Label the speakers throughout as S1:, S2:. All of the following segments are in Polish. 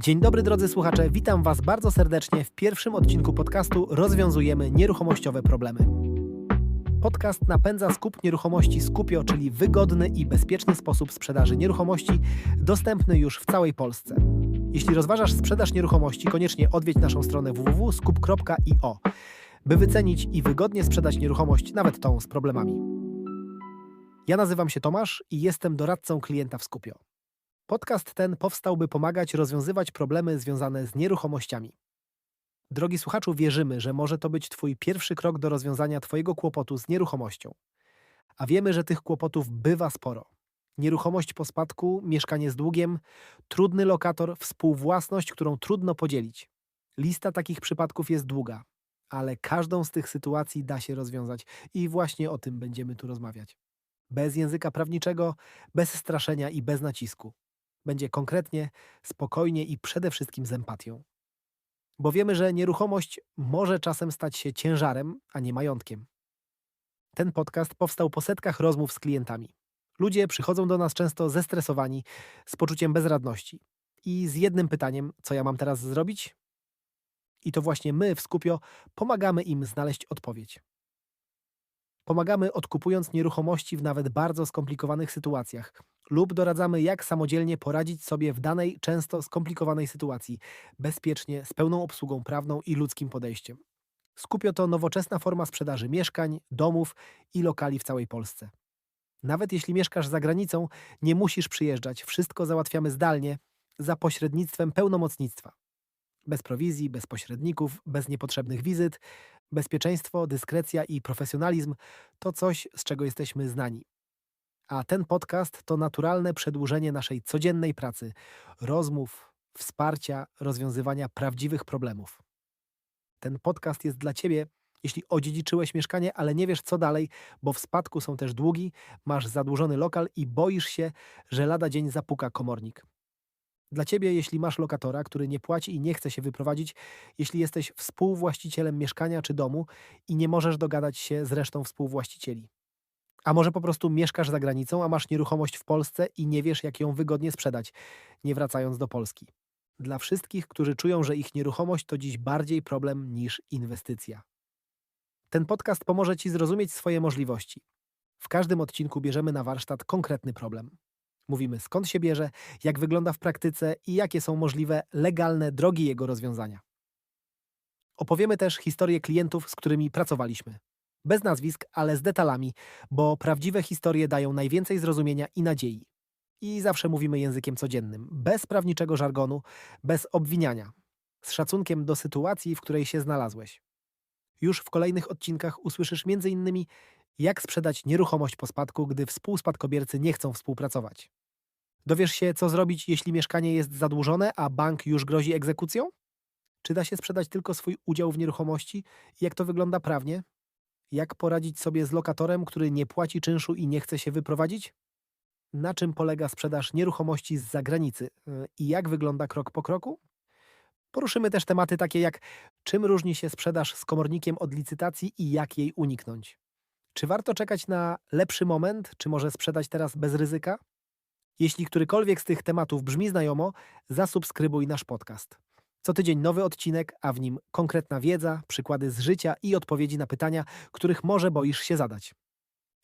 S1: Dzień dobry drodzy słuchacze, witam Was bardzo serdecznie w pierwszym odcinku podcastu Rozwiązujemy nieruchomościowe problemy. Podcast napędza skup nieruchomości Skupio, czyli wygodny i bezpieczny sposób sprzedaży nieruchomości, dostępny już w całej Polsce. Jeśli rozważasz sprzedaż nieruchomości, koniecznie odwiedź naszą stronę www.skup.io, by wycenić i wygodnie sprzedać nieruchomość, nawet tą z problemami. Ja nazywam się Tomasz i jestem doradcą klienta w Skupio. Podcast ten powstał, by pomagać rozwiązywać problemy związane z nieruchomościami. Drogi słuchaczu, wierzymy, że może to być Twój pierwszy krok do rozwiązania Twojego kłopotu z nieruchomością. A wiemy, że tych kłopotów bywa sporo. Nieruchomość po spadku, mieszkanie z długiem, trudny lokator, współwłasność, którą trudno podzielić. Lista takich przypadków jest długa, ale każdą z tych sytuacji da się rozwiązać i właśnie o tym będziemy tu rozmawiać. Bez języka prawniczego, bez straszenia i bez nacisku. Będzie konkretnie, spokojnie i przede wszystkim z empatią. Bo wiemy, że nieruchomość może czasem stać się ciężarem, a nie majątkiem. Ten podcast powstał po setkach rozmów z klientami. Ludzie przychodzą do nas często zestresowani, z poczuciem bezradności i z jednym pytaniem: co ja mam teraz zrobić? I to właśnie my w Skupio pomagamy im znaleźć odpowiedź. Pomagamy odkupując nieruchomości w nawet bardzo skomplikowanych sytuacjach lub doradzamy, jak samodzielnie poradzić sobie w danej, często skomplikowanej sytuacji, bezpiecznie, z pełną obsługą prawną i ludzkim podejściem. Skupio to nowoczesna forma sprzedaży mieszkań, domów i lokali w całej Polsce. Nawet jeśli mieszkasz za granicą, nie musisz przyjeżdżać, wszystko załatwiamy zdalnie za pośrednictwem pełnomocnictwa. Bez prowizji, bez pośredników, bez niepotrzebnych wizyt, bezpieczeństwo, dyskrecja i profesjonalizm to coś, z czego jesteśmy znani. A ten podcast to naturalne przedłużenie naszej codziennej pracy, rozmów, wsparcia, rozwiązywania prawdziwych problemów. Ten podcast jest dla Ciebie, jeśli odziedziczyłeś mieszkanie, ale nie wiesz co dalej, bo w spadku są też długi, masz zadłużony lokal i boisz się, że lada dzień zapuka komornik. Dla Ciebie, jeśli masz lokatora, który nie płaci i nie chce się wyprowadzić, jeśli jesteś współwłaścicielem mieszkania czy domu i nie możesz dogadać się z resztą współwłaścicieli. A może po prostu mieszkasz za granicą, a masz nieruchomość w Polsce i nie wiesz, jak ją wygodnie sprzedać, nie wracając do Polski. Dla wszystkich, którzy czują, że ich nieruchomość to dziś bardziej problem niż inwestycja. Ten podcast pomoże Ci zrozumieć swoje możliwości. W każdym odcinku bierzemy na warsztat konkretny problem. Mówimy skąd się bierze, jak wygląda w praktyce i jakie są możliwe legalne drogi jego rozwiązania. Opowiemy też historię klientów, z którymi pracowaliśmy. Bez nazwisk, ale z detalami, bo prawdziwe historie dają najwięcej zrozumienia i nadziei. I zawsze mówimy językiem codziennym, bez prawniczego żargonu, bez obwiniania, z szacunkiem do sytuacji, w której się znalazłeś. Już w kolejnych odcinkach usłyszysz m.in. jak sprzedać nieruchomość po spadku, gdy współspadkobiercy nie chcą współpracować. Dowiesz się, co zrobić, jeśli mieszkanie jest zadłużone, a bank już grozi egzekucją? Czy da się sprzedać tylko swój udział w nieruchomości? Jak to wygląda prawnie? Jak poradzić sobie z lokatorem, który nie płaci czynszu i nie chce się wyprowadzić? Na czym polega sprzedaż nieruchomości z zagranicy i jak wygląda krok po kroku? Poruszymy też tematy takie jak czym różni się sprzedaż z komornikiem od licytacji i jak jej uniknąć. Czy warto czekać na lepszy moment, czy może sprzedać teraz bez ryzyka? Jeśli którykolwiek z tych tematów brzmi znajomo, zasubskrybuj nasz podcast. Co tydzień nowy odcinek, a w nim konkretna wiedza, przykłady z życia i odpowiedzi na pytania, których może boisz się zadać.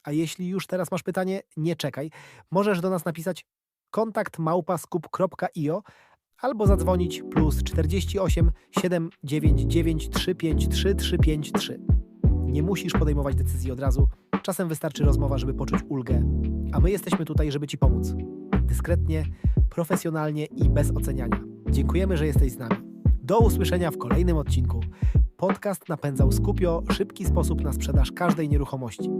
S1: A jeśli już teraz masz pytanie, nie czekaj. Możesz do nas napisać kontakt małpaskup.io albo zadzwonić plus 48 799 353 353. Nie musisz podejmować decyzji od razu. Czasem wystarczy rozmowa, żeby poczuć ulgę. A my jesteśmy tutaj, żeby Ci pomóc. Dyskretnie, profesjonalnie i bez oceniania. Dziękujemy, że jesteś z nami. Do usłyszenia w kolejnym odcinku. Podcast napędzał Skupio szybki sposób na sprzedaż każdej nieruchomości.